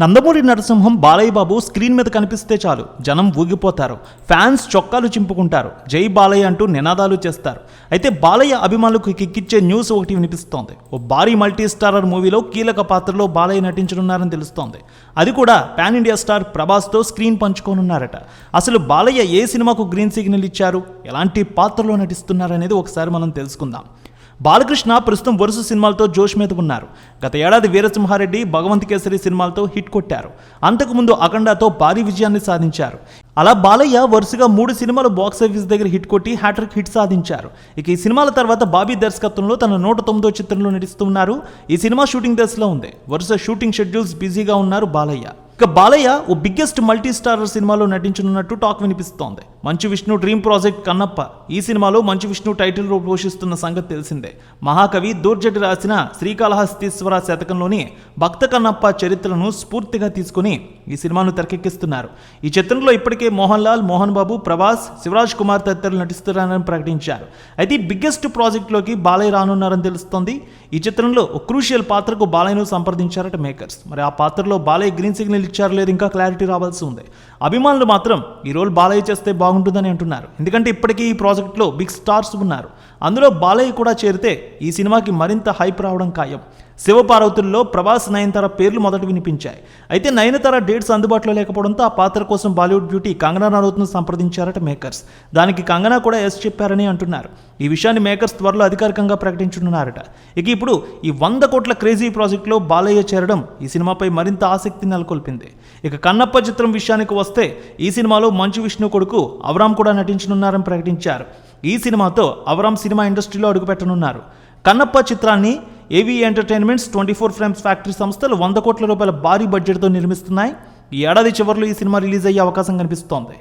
Nandamuri Narasimham Balayya Babu screen మీద కనిపిస్తే చాలు. జనం ఊగిపోతారు. ఫ్యాన్స్ చొక్కాలు చింపుకుంటారు. జై బాలయ్య అంటూ నినాదాలు చేస్తారు. అయితే బాలయ్య అభిమానులకు కిక్కిచ్చే న్యూస్ ఒకటి వినిపిస్తోంది. ఓ భారీ మల్టీ స్టారర్ మూవీలో కీలక పాత్రలో బాలయ్య నటించనున్నారని తెలుస్తోంది. అది కూడా పాన్ ఇండియా స్టార్ ప్రభాస్తో స్క్రీన్ పంచుకోనున్నారట. అసలు బాలయ్య ఏ సినిమాకు గ్రీన్ సిగ్నల్ ఇచ్చారు? ఎలాంటి పాత్రలో నటిస్తున్నారనేది ఒకసారి మనం తెలుసుకుందాం. బాలకృష్ణ ప్రస్తుతం వరుస సినిమాలతో జోష్ మీద ఉన్నారు. గత ఏడాది వీరసింహారెడ్డి భగవంత్ కేసరి సినిమాలతో హిట్ కొట్టారు. అంతకుముందు అఖండాతో భారీ విజయాన్ని సాధించారు. అలా బాలయ్య వరుసగా మూడు సినిమాలు బాక్స్ ఆఫీస్ దగ్గర హిట్ కొట్టి హ్యాట్రిక్ హిట్ సాధించారు. ఇక ఈ సినిమాల తర్వాత బాబీ దర్శకత్వంలో తన నూట తొమ్మిదో చిత్రంలో నటిస్తున్నారు. ఈ సినిమా షూటింగ్ దశలో ఉంది. వరుస షూటింగ్ షెడ్యూల్స్ బిజీగా ఉన్నారు బాలయ్య. ఇక బాలయ్య ఓ బిగ్గెస్ట్ మల్టీ స్టారర్ సినిమాలో నటించనున్నట్టు టాక్ వినిపిస్తోంది. మంచు విష్ణు డ్రీమ్ ప్రాజెక్ట్ కన్నప్ప ఈ సినిమాలో మంచు విష్ణు టైటిల్ రోల్ పోషిస్తున్న సంగతి తెలిసిందే. మహాకవి దూర్జటి రాసిన శ్రీకాళహస్తీశ్వర శతకంలోని భక్త కన్నప్ప చరిత్రను స్ఫూర్తిగా తీసుకుని ఈ సినిమాను తెరకెక్కిస్తున్నారు. ఈ చిత్రంలో ఇప్పటికే మోహన్ లాల్ మోహన్ బాబు ప్రభాస్ శివరాజ్ కుమార్ తదితరులు నటిస్తున్నారని ప్రకటించారు. అయితే బిగ్గెస్ట్ ప్రాజెక్టులోకి బాలయ్య రానున్నారని తెలుస్తోంది. ఈ చిత్రంలో ఒక క్రూషియల్ పాత్రకు బాలయ్యను సంప్రదించారట మేకర్స్ మరి ఆ పాత్రలో బాలయ్య గ్రీన్ సిగ్నల్ ఇచ్చారో లేదు ఇంకా క్లారిటీ రావాల్సి ఉంది. అభిమానులు మాత్రం ఈ రోల్ బాలయ్య చేస్తే బాగుంటుందని అంటున్నారు. ఎందుకంటే ఇప్పటికీ ఈ ప్రాజెక్ట్లో బిగ్ స్టార్స్ ఉన్నారు. అందులో బాలయ్య కూడా చేరితే ఈ సినిమాకి మరింత హైప్ రావడం ఖాయం. శివపార్వతుల్లో ప్రభాస్ నయనతార పేర్లు మొదట వినిపించాయి. అయితే నయనతార డేట్స్ అందుబాటులో లేకపోవడంతో ఆ పాత్ర కోసం బాలీవుడ్ బ్యూటీ కంగనా రనౌత్ను సంప్రదించారట మేకర్స్. దానికి కంగనా కూడా ఎస్ చెప్పారని అంటున్నారు. ఈ విషయాన్ని మేకర్స్ త్వరలో అధికారికంగా ప్రకటించనున్నారట. ఇక ఇప్పుడు ఈ వంద కోట్ల క్రేజీ ప్రాజెక్టులో బాలయ్య చేరడం ఈ సినిమాపై మరింత ఆసక్తి నెలకొల్పింది. ఇక కన్నప్ప చిత్రం విషయానికి వస్తే ఈ సినిమాలో మంచు విష్ణు కొడుకు అవరామ్ కూడా నటించనున్నారని ప్రకటించారు. ఈ సినిమాతో అవరామ్ సినిమా ఇండస్ట్రీలో అడుగుపెట్టనున్నారు. కన్నప్ప చిత్రాన్ని AV entertainments twenty four frames factory సంస్థలు వంద కోట్ల రూపాయల భారీ బడ్జెట్తో నిర్మిస్తున్నాయి. ఈ ఏడాది చివరిలో ఈ సినిమా రిలీజ్ అయ్యే అవకాశం కనిపిస్తోంది.